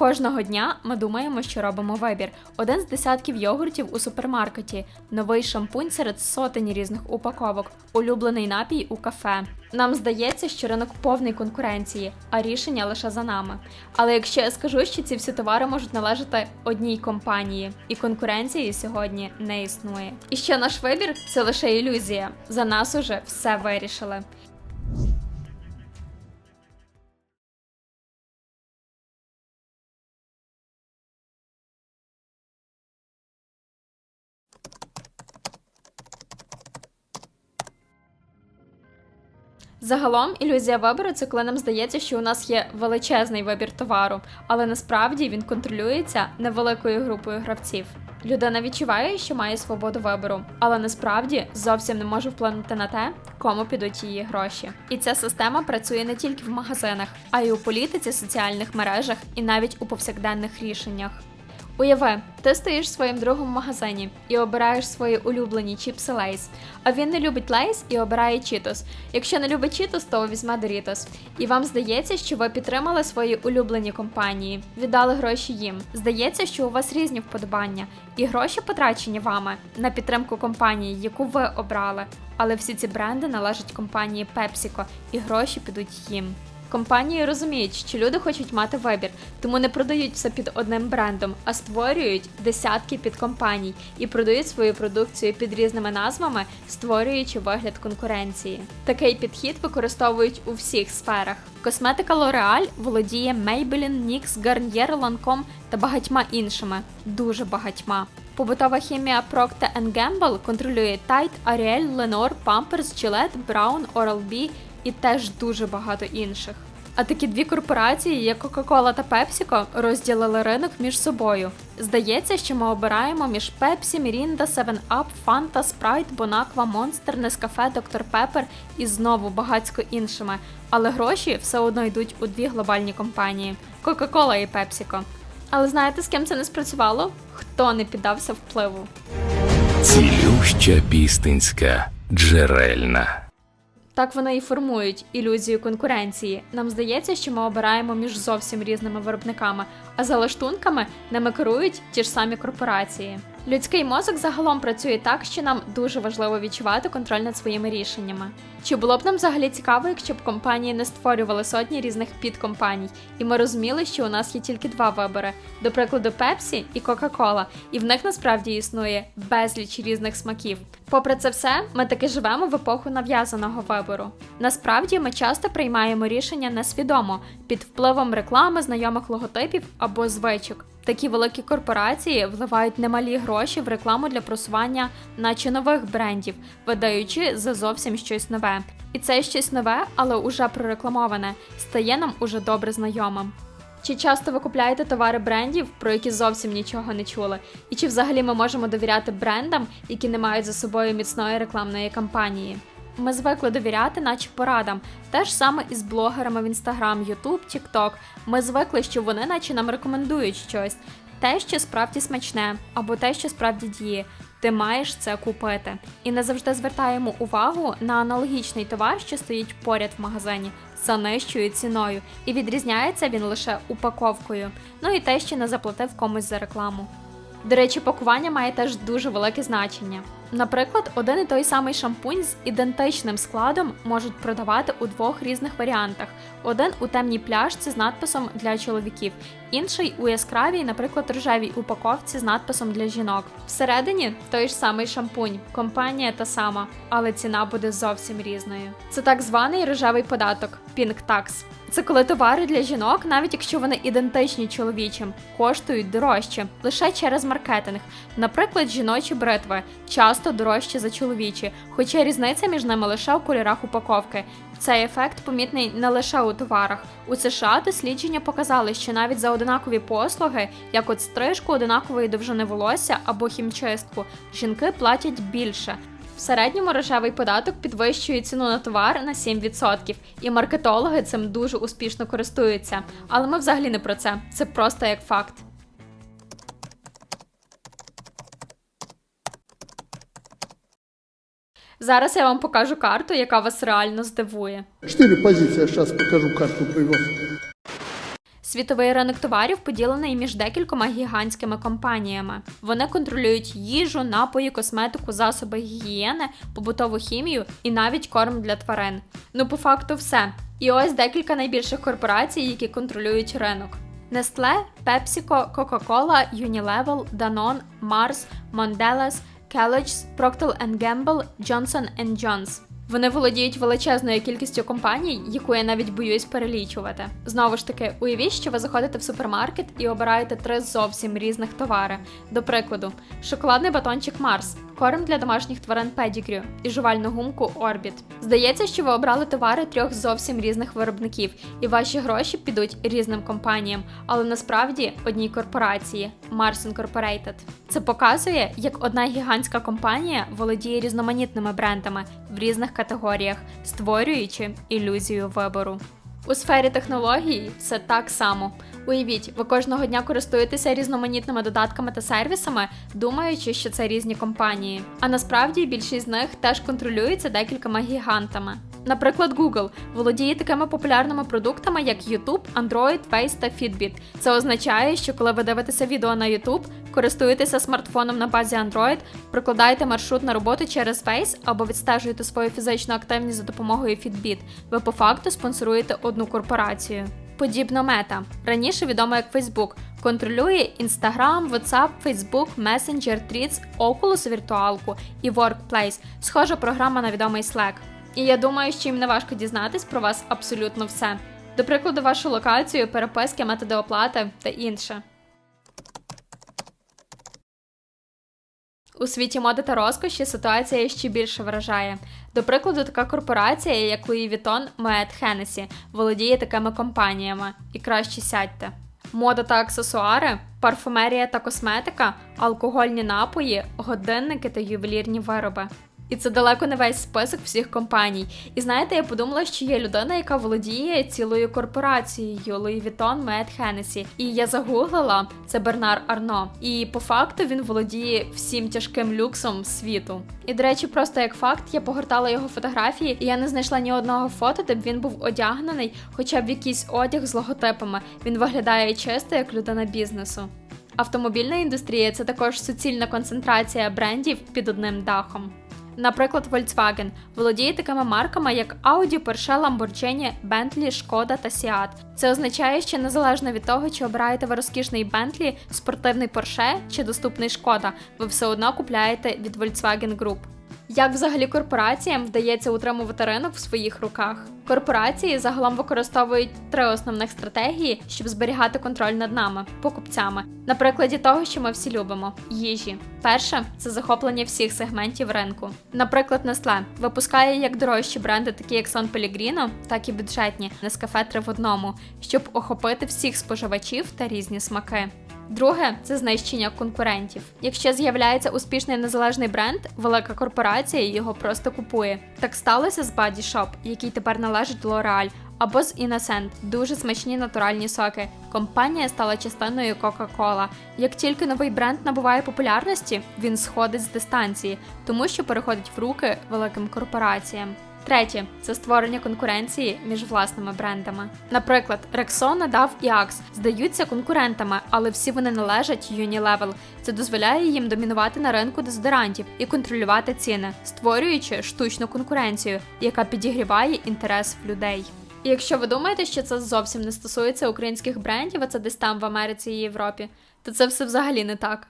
Кожного дня ми думаємо, що робимо вибір. Один з десятків йогуртів у супермаркеті, новий шампунь серед сотень різних упаковок, улюблений напій у кафе. Нам здається, що ринок повний конкуренції, а рішення лише за нами. Але якщо я скажу, що ці всі товари можуть належати одній компанії, і конкуренції сьогодні не існує. І що наш вибір це лише ілюзія. За нас уже все вирішили. Загалом ілюзія вибору це коли нам здається, що у нас є величезний вибір товару, але насправді він контролюється невеликою групою гравців. Людина відчуває, що має свободу вибору, але насправді зовсім не може вплинути на те, кому підуть її гроші. І ця система працює не тільки в магазинах, а й у політиці, соціальних мережах і навіть у повсякденних рішеннях. Уяви, ти стоїш своїм другом в магазині і обираєш свої улюблені чіпси Лейс. А він не любить Лейс і обирає Чітос. Якщо не любить Чітос, то візьме Дорітос. І вам здається, що ви підтримали свої улюблені компанії, віддали гроші їм. Здається, що у вас різні вподобання, і гроші потрачені вами на підтримку компанії, яку ви обрали. Але всі ці бренди належать компанії PepsiCo, і гроші підуть їм. Компанії розуміють, що люди хочуть мати вибір, тому не продають все під одним брендом, а створюють десятки підкомпаній і продають свою продукцію під різними назвами, створюючи вигляд конкуренції. Такий підхід використовують у всіх сферах. Косметика L'Oreal володіє Maybelline, NYX, Garnier, Lancome та багатьма іншими, дуже багатьма. Побутова хімія Procter Gamble контролює Tide, Ariel, Lenor, Pampers, Gillette, Brown, Oral-B і теж дуже багато інших. А такі дві корпорації, як Coca-Cola та PepsiCo, розділили ринок між собою. Здається, що ми обираємо між Pepsi, Mirinda, 7up, Fanta, Sprite, Bonaqua, Monster, Nescafe, Dr. Pepper і знову багатько іншими. Але гроші все одно йдуть у дві глобальні компанії Coca-Cola і PepsiCo. Але знаєте, з ким це не спрацювало? Хто не піддався впливу? Цілюща пістинська джерельна. Так вони і формують ілюзію конкуренції. Нам здається, що ми обираємо між зовсім різними виробниками, а за лаштунками ними керують ті ж самі корпорації. Людський мозок загалом працює так, що нам дуже важливо відчувати контроль над своїми рішеннями. Чи було б нам взагалі цікаво, якщо б компанії не створювали сотні різних підкомпаній, і ми розуміли, що у нас є тільки два вибори: до прикладу, Pepsi і Coca-Cola, і в них насправді існує безліч різних смаків. Попри це все, ми таки живемо в епоху нав'язаного вибору. Насправді ми часто приймаємо рішення несвідомо під впливом реклами, знайомих логотипів або звичок. Такі великі корпорації вливають немалі гроші в рекламу для просування, наче нових брендів, видаючи за зовсім щось нове. І це щось нове, але уже прорекламоване, стає нам уже добре знайомим. Чи часто ви купляєте товари брендів, про які зовсім нічого не чули? І чи взагалі ми можемо довіряти брендам, які не мають за собою міцної рекламної кампанії? Ми звикли довіряти, наче порадам. Те ж саме із блогерами в Instagram, YouTube, TikTok. Ми звикли, що вони наче нам рекомендують щось. Те, що справді смачне, або те, що справді діє. Ти маєш це купити. І не завжди звертаємо увагу на аналогічний товар, що стоїть поряд в магазині, за нижчою ціною, і відрізняється він лише упаковкою. Ну і те, що не заплатив комусь за рекламу. До речі, пакування має теж дуже велике значення. Наприклад, один і той самий шампунь з ідентичним складом можуть продавати у двох різних варіантах: один у темній пляшці з надписом для чоловіків, інший у яскравій, наприклад, рожевій упаковці з надписом для жінок. Всередині той ж самий шампунь, компанія та сама, але ціна буде зовсім різною. Це так званий рожевий податок Tax. Це коли товари для жінок, навіть якщо вони ідентичні чоловічим, коштують дорожче лише через маркетинг. Наприклад, жіночі бритви часто дорожчі за чоловічі, хоча різниця між ними лише у кольорах упаковки. Цей ефект помітний не лише у товарах. У США дослідження показали, що навіть за одинакові послуги, як от стрижку одинакової довжини волосся або хімчистку, жінки платять більше. В середньому рожевий податок підвищує ціну на товар на 7%, і маркетологи цим дуже успішно користуються. Але ми взагалі не про це. Це просто як факт. Зараз я вам покажу карту, яка вас реально здивує. Позиции. Я сейчас покажу карту привез. Світовий ринок товарів поділений між декількома гігантськими компаніями. Вони контролюють їжу, напої, косметику, засоби гігієни, побутову хімію і навіть корм для тварин. Ну, по факту, все. І ось декілька найбільших корпорацій, які контролюють ринок. Nestle, PepsiCo, Coca-Cola, Unilevel, Danone, Mars, Mondelez, Kellogg's, Procter Gamble, Johnson Johnson. Вони володіють величезною кількістю компаній, яку я навіть боюсь перелічувати. Знову ж таки, уявіть, що ви заходите в супермаркет і обираєте три зовсім різних товари. До прикладу, шоколадний батончик Марс, корм для домашніх тварин Pedigree і жувальну гумку Orbit. Здається, що ви обрали товари трьох зовсім різних виробників, і ваші гроші підуть різним компаніям, але насправді одній корпорації Mars Incorporated. Це показує, як одна гігантська компанія володіє різноманітними брендами в різних категоріях, створюючи ілюзію вибору. У сфері технологій все так само. Уявіть, ви кожного дня користуєтеся різноманітними додатками та сервісами, думаючи, що це різні компанії. А насправді більшість з них теж контролюється декількома гігантами. Наприклад, Google володіє такими популярними продуктами, як YouTube, Android, Face та Fitbit. Це означає, що коли ви дивитеся відео на YouTube, користуєтеся смартфоном на базі Android, прокладаєте маршрут на роботу через Face або відстежуєте свою фізичну активність за допомогою Fitbit, ви по факту спонсоруєте одну корпорацію. Подібно мета, раніше відомо як Facebook, контролює Instagram, WhatsApp, Facebook, Messenger, Threads, Oculus віртуалку і Workplace, схожа програма на відомий Slack. І я думаю, що їм не важко дізнатись про вас абсолютно все. До прикладу, вашу локацію, переписки, методи оплати та інше. У світі моди та розкоші ситуація ще більше вражає. До прикладу, така корпорація, як Louis Vuitton Moet Hennessy, володіє такими компаніями. І краще сядьте. Мода та аксесуари, парфумерія та косметика, алкогольні напої, годинники та ювелірні вироби. І це далеко не весь список всіх компаній. І знаєте, я подумала, що є людина, яка володіє цілою корпорацією Louis Vuitton Moet Hennessy. І я загуглила це Бернар Арно. І по факту він володіє всім тяжким люксом світу. І до речі, просто як факт, я погортала його фотографії, і я не знайшла ні одного фото, де б він був одягнений, хоча б якийсь одяг з логотипами. Він виглядає чисто як людина бізнесу. Автомобільна індустрія це також суцільна концентрація брендів під одним дахом. Наприклад, Volkswagen володіє такими марками, як Audi, Porsche, Lamborghini, Bentley, Шкода та Seat. Це означає, що незалежно від того, чи обираєте ви розкішний Bentley, спортивний Porsche чи доступний Шкода, ви все одно купляєте від Volkswagen Group. Як взагалі корпораціям вдається утримувати ринок в своїх руках? Корпорації загалом використовують три основних стратегії, щоб зберігати контроль над нами, покупцями, на прикладі того, що ми всі любимо їжі. Перше це захоплення всіх сегментів ринку. Наприклад, Nestle випускає як дорожчі бренди, такі як San Pellegrino, так і бюджетні Nescafe 3 в одному, щоб охопити всіх споживачів та різні смаки. Друге це знищення конкурентів. Якщо з'являється успішний незалежний бренд, велика корпорація його просто купує. Так сталося з Body Shop, який тепер належить L'Oreal, або з Innocent, дуже смачні натуральні соки. Компанія стала частиною Coca-Cola. Як тільки новий бренд набуває популярності, він сходить з дистанції, тому що переходить в руки великим корпораціям. Третє це створення конкуренції між власними брендами. Наприклад, Rexona, DAF і Axe здаються конкурентами, але всі вони належать Unilevel. Це дозволяє їм домінувати на ринку дезодорантів і контролювати ціни, створюючи штучну конкуренцію, яка підігріває інтерес в людей. І якщо ви думаєте, що це зовсім не стосується українських брендів, а це десь там в Америці і Європі, то це все взагалі не так.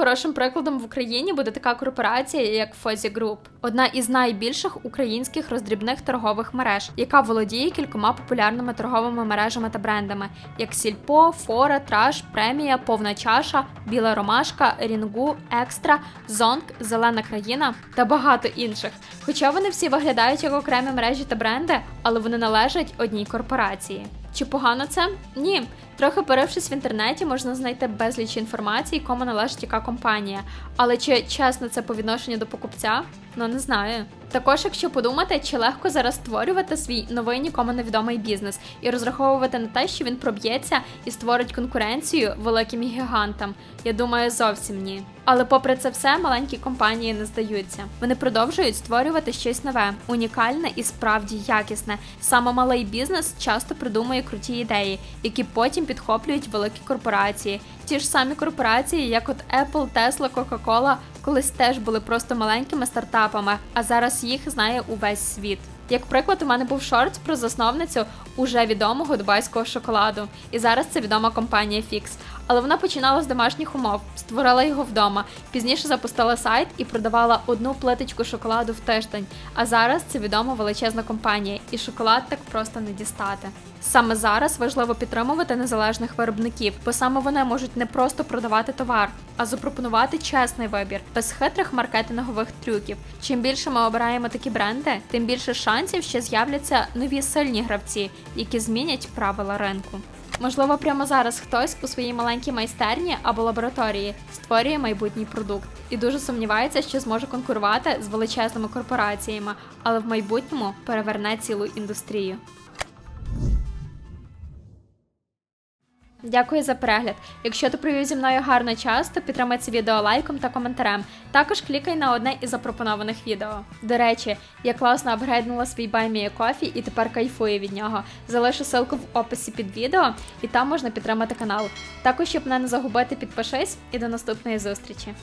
Хорошим прикладом в Україні буде така корпорація, як Фозі Group, одна із найбільших українських роздрібних торгових мереж, яка володіє кількома популярними торговими мережами та брендами, як Сільпо, Фора, Траш, Премія, Повна чаша, Біла Ромашка, Рінгу, Екстра, Зонг, Зелена країна та багато інших. Хоча вони всі виглядають як окремі мережі та бренди, але вони належать одній корпорації. Чи погано це? Ні. Трохи порившись в інтернеті, можна знайти безліч інформації, кому належить яка компанія. Але чи чесно це по відношенню до покупця? Ну не знаю. Також, якщо подумати, чи легко зараз створювати свій новий нікому невідомий бізнес і розраховувати на те, що він проб'ється і створить конкуренцію великим гігантам, я думаю, зовсім ні. Але попри це все, маленькі компанії не здаються. Вони продовжують створювати щось нове, унікальне і справді якісне. Саме малий бізнес часто придумує круті ідеї, які потім підхоплюють великі корпорації. Ті ж самі корпорації, як от Apple, Tesla, Coca-Cola, колись теж були просто маленькими стартапами, а зараз їх знає увесь світ. Як приклад, у мене був шорт про засновницю уже відомого дубайського шоколаду, і зараз це відома компанія Fix. Але вона починала з домашніх умов, створила його вдома. Пізніше запустила сайт і продавала одну плиточку шоколаду в тиждень. А зараз це відома величезна компанія, і шоколад так просто не дістати. Саме зараз важливо підтримувати незалежних виробників, бо саме вони можуть не просто продавати товар, а запропонувати чесний вибір без хитрих маркетингових трюків. Чим більше ми обираємо такі бренди, тим більше шансів, що з'являться нові сильні гравці, які змінять правила ринку. Можливо, прямо зараз хтось у своїй маленькій майстерні або лабораторії створює майбутній продукт і дуже сумнівається, що зможе конкурувати з величезними корпораціями, але в майбутньому переверне цілу індустрію. Дякую за перегляд. Якщо ти провів зі мною гарно час, то підтримай це відео лайком та коментарем. Також клікай на одне із запропонованих відео. До речі, я класно апгрейднула свій баймія кофі і тепер кайфую від нього. Залишу ссылку в описі під відео, і там можна підтримати канал. Також, щоб мене не загубити, підпишись і до наступної зустрічі.